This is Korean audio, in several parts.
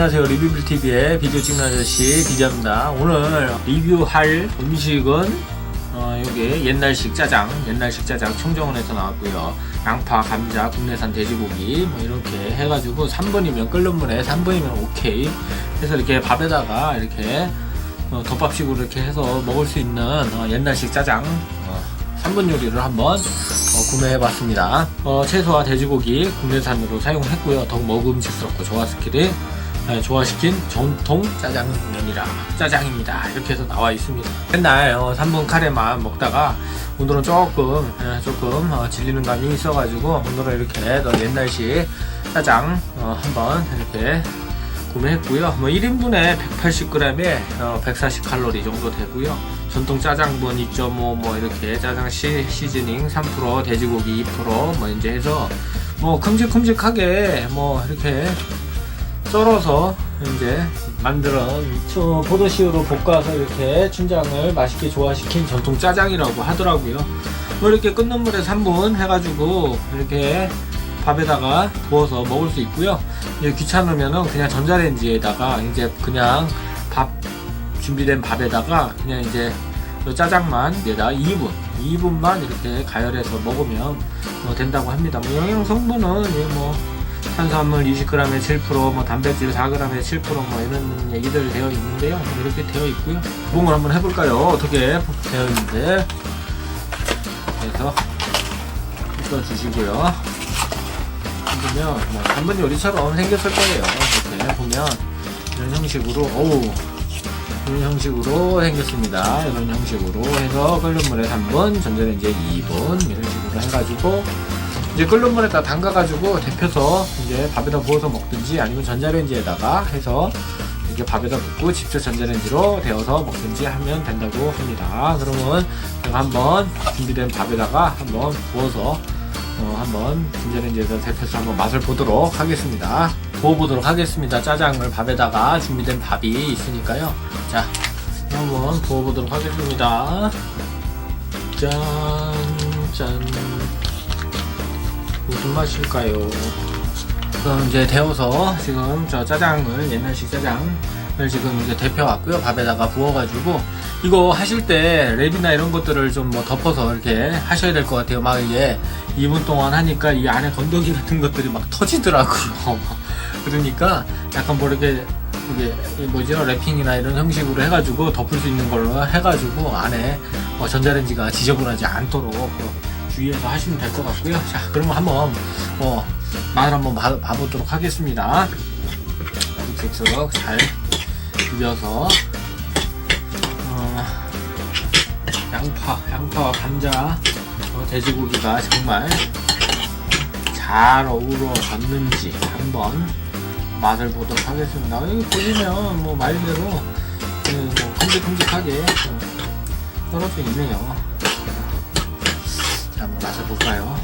안녕하세요. 리뷰빌TV의 비디오 찍는 아저씨 비디오입니다. 오늘 리뷰할 음식은 어, 여기 옛날식 짜장, 옛날식 짜장 청정원에서 나왔고요. 양파, 감자, 국내산 돼지고기 뭐 이렇게 해가지고 3분이면 끓는 물에 3분이면 오케이 해서 이렇게 밥에다가 이렇게 어, 덮밥식으로 이렇게 해서 먹을 수 있는 어, 옛날식 짜장 어, 3분 요리를 한번 어, 구매해봤습니다. 어, 채소와 돼지고기 국내산으로 사용했고요. 더욱 먹음직스럽고 좋아시키는 네, 좋아시킨 전통 짜장면이라 짜장입니다. 이렇게 해서 나와 있습니다. 맨날 어, 3분 카레만 먹다가 오늘은 조금 예, 조금 어, 질리는 감이 있어가지고 오늘은 이렇게 더 옛날식 짜장 어, 한번 이렇게 구매했고요. 뭐 1인분에 180g에 어, 140칼로리 정도 되고요. 전통 짜장분 2.5 뭐 이렇게 짜장 시, 시즈닝 3% 돼지고기 2%뭐 이제 해서 뭐 큼직큼직하게 뭐 이렇게 썰어서 이제 만들어 저 포도씨유로 볶아서 이렇게 춘장을 맛있게 조화시킨 전통 짜장이라고 하더라고요. 뭐 이렇게 끓는 물에 3분 해가지고 이렇게 밥에다가 부어서 먹을 수 있고요. 이제 귀찮으면은 그냥 전자레인지에다가 이제 그냥 밥 준비된 밥에다가 그냥 이제 요 짜장만 여기다 2분, 2분만 이렇게 가열해서 먹으면 뭐 된다고 합니다. 뭐 영양 성분은 이뭐 탄수화물 20g에 7%, 뭐 단백질 4g에 7%뭐 이런 얘기들 되어 있는데요. 뭐 이렇게 되어 있고요. 구멍을 한번 해볼까요? 어떻게 되어 있는데 그래서 뜯어주시고요. 보면 뭐 전분 요리처럼 생겼을 거예요. 이렇게 보면 이런 형식으로 어우 이런 형식으로 생겼습니다. 이런 형식으로 해서 끓는 물에 3분, 전자레인지에 2분 이런 식으로 해가지고 이제 끓는 물에다 담가가지고 데펴서 이제 밥에다 부어서 먹든지 아니면 전자레인지에다가 해서 이렇게 밥에다 붓고 직접 전자레인지로 데워서 먹든지 하면 된다고 합니다. 그러면 제가 한번 준비된 밥에다가 한번 부어서 어, 한번 전자레인지에서 데펴서 한번 맛을 보도록 하겠습니다. 부어보도록 하겠습니다. 짜장을 밥에다가 준비된 밥이 있으니까요. 자, 한번 부어보도록 하겠습니다. 짠, 짠. 무슨 맛일까요? 그럼 이제 데워서 지금 저 짜장을 옛날식 짜장을 지금 이제 데펴왔고요. 밥에다가 부어가지고 이거 하실 때 랩이나 이런 것들을 좀 뭐 덮어서 이렇게 하셔야 될 것 같아요. 막 이게 2분 동안 하니까 이 안에 건더기 같은 것들이 막 터지더라고요. 그러니까 약간 뭐 이렇게 이게 뭐죠 랩핑이나 이런 형식으로 해가지고 덮을 수 있는 걸로 해가지고 안에 어, 전자레인지가 지저분하지 않도록 어, 주의해서 하시면 될 것 같고요. 자, 그러면 한번 어, 맛을 한번 봐, 봐보도록 하겠습니다. 이렇게 쭉잘 비벼서 어, 양파, 양파와 감자, 어, 돼지고기가 정말 잘 어우러졌는지 한번 맛을 보도록 하겠습니다. 여기 보시면 뭐 말대로 그, 뭐 큼직큼직하게 어, 떨어져 있네요. 자, 한번 맛을 볼까요?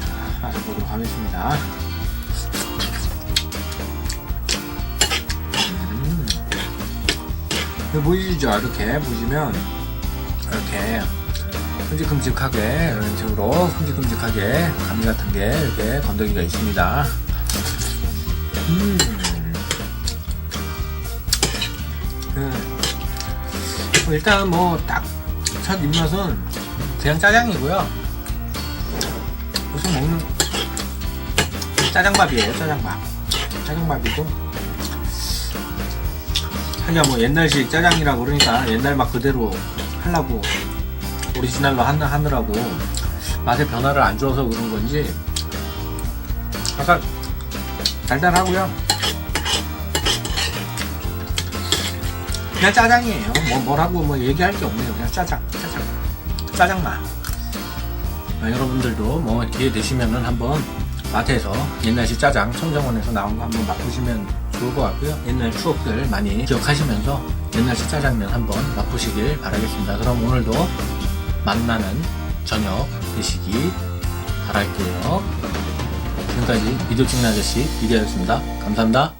자, 맛을 보도록 하겠습니다. 음. 보이시죠? 이렇게 보시면 이렇게 큼직큼직하게 이런 식으로 큼직큼직하게 감이 같은 게 이렇게 건더기가 있습니다. 음. 음. 뭐 일단 뭐 딱 첫 입맛은 그냥 짜장이고요. 무슨 먹는 짜장밥이에요, 짜장밥. 짜장밥이고. 하냐 뭐 옛날식 짜장이라고 그러니까 옛날 맛 그대로 하려고 오리지널로 하느, 하느라고 맛의 변화를 안 줘서 그런 건지 약간 달달하고요. 그냥 짜장이에요. 뭐 뭐라고 뭐 얘기할 게 없네요. 그냥 짜장, 짜장, 짜장맛. 아, 여러분들도 뭐 기회 되시면은 한번 마트에서 옛날식 짜장 청정원에서 나온 거 한번 맛보시면 좋을 것 같고요. 옛날 추억들 많이 기억하시면서 옛날식 짜장면 한번 맛보시길 바라겠습니다. 그럼 오늘도 만나는 저녁 되시기 바랄게요. 지금까지 비디오 찍는 아저씨 비디오였습니다. 감사합니다.